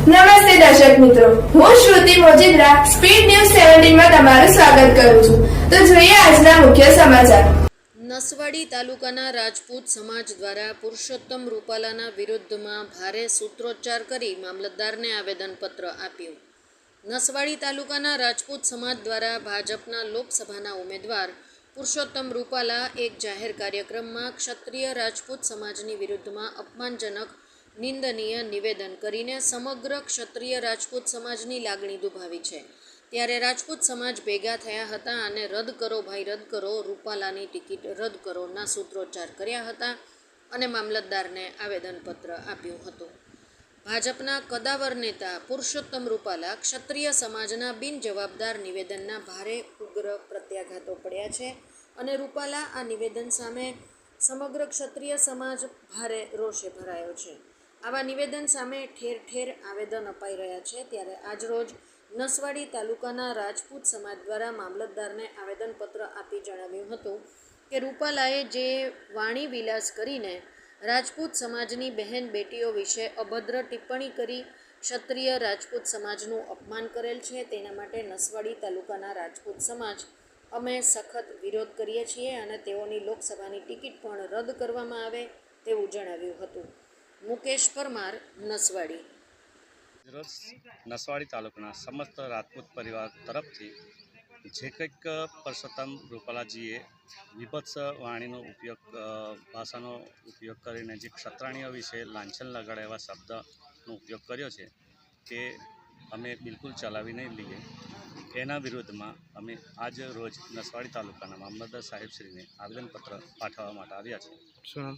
નમસ્તે દર્શક મિત્રો. હું શ્રુતિ મોજીદ્રા, સ્પીડ ન્યૂઝ સેવન્ટીનમાં તમારું સ્વાગત કરું છું. તો જોઈએ આજના મુખ્ય સમાચાર. નસવાડી તાલુકાના રાજપૂત સમાજ દ્વારા પુરુષોત્તમ રૂપાલાના વિરુદ્ધમાં ભારે સૂત્રોચ્ચાર કરી મામલતદારને આવેદનપત્ર આપ્યું. નસવાડી તાલુકાના રાજપૂત સમાજ દ્વારા ભાજપના લોકસભાના ઉમેદવાર પુરુષોત્તમ રૂપાલા એક જાહેર કાર્યક્રમમાં ક્ષત્રિય રાજપૂત સમાજની વિરુદ્ધમાં અપમાનજનક નિંદનીય નિવેદન કરીને સમગ્ર ક્ષત્રિય રાજપૂત સમાજની લાગણી દુભાવી છે. ત્યારે રાજપૂત સમાજ ભેગા થયા હતા અને રદ કરો ભાઈ, રદ કરો, રૂપાલાની ટિકિટ રદ કરોના સૂત્રોચ્ચાર કર્યા હતા અને મામલતદારને આવેદનપત્ર આપ્યું હતું. ભાજપના કદાવર નેતા પુરુષોત્તમ રૂપાલા ક્ષત્રિય સમાજના બિનજવાબદાર નિવેદનના ભારે ઉગ્ર પ્રત્યાઘાતો પડ્યા છે અને રૂપાલા આ નિવેદન સામે સમગ્ર ક્ષત્રિય સમાજ ભારે રોષે ભરાયો છે. આવા નિવેદન સામે ઠેર ઠેર આવેદન અપાઈ રહ્યા છે. ત્યારે આજરોજ નસવાડી તાલુકાના રાજપૂત સમાજ દ્વારા મામલતદારને આવેદનપત્ર આપી જણાવ્યું હતું કે રૂપાલાએ જે વાણી વિલાસ કરીને રાજપૂત સમાજની બહેન બેટીઓ વિશે અભદ્ર ટિપ્પણી કરી ક્ષત્રિય રાજપૂત સમાજનું અપમાન કરેલ છે, તેના માટે નસવાડી તાલુકાના રાજપૂત સમાજ અમે સખત વિરોધ કરીએ છીએ અને તેઓની લોકસભાની ટિકિટ પણ રદ કરવામાં આવે તેવું જણાવ્યું હતું. મુકેશ પરમાર નસવાડી. રોજ નસવાડી તાલુકાના સમસ્ત રાજપૂત પરિવાર તરફથી જે કંઈક પરસોત્તમ રૂપાલાજીએ વિભત્સ વાણીનો ઉપયોગ ભાષાનો ઉપયોગ કરીને જે ક્ષત્રાણીઓ વિશે લાંછન લગાડે એવા શબ્દનો ઉપયોગ કર્યો છે તે અમે બિલકુલ ચલાવી નહીં લઈએ. એના વિરુદ્ધમાં અમે આજ રોજ નસવાડી તાલુકાના મામલતદાર સાહેબશ્રીને આવેદનપત્ર પાઠવવા માટે આવ્યા છીએ. શું નામ?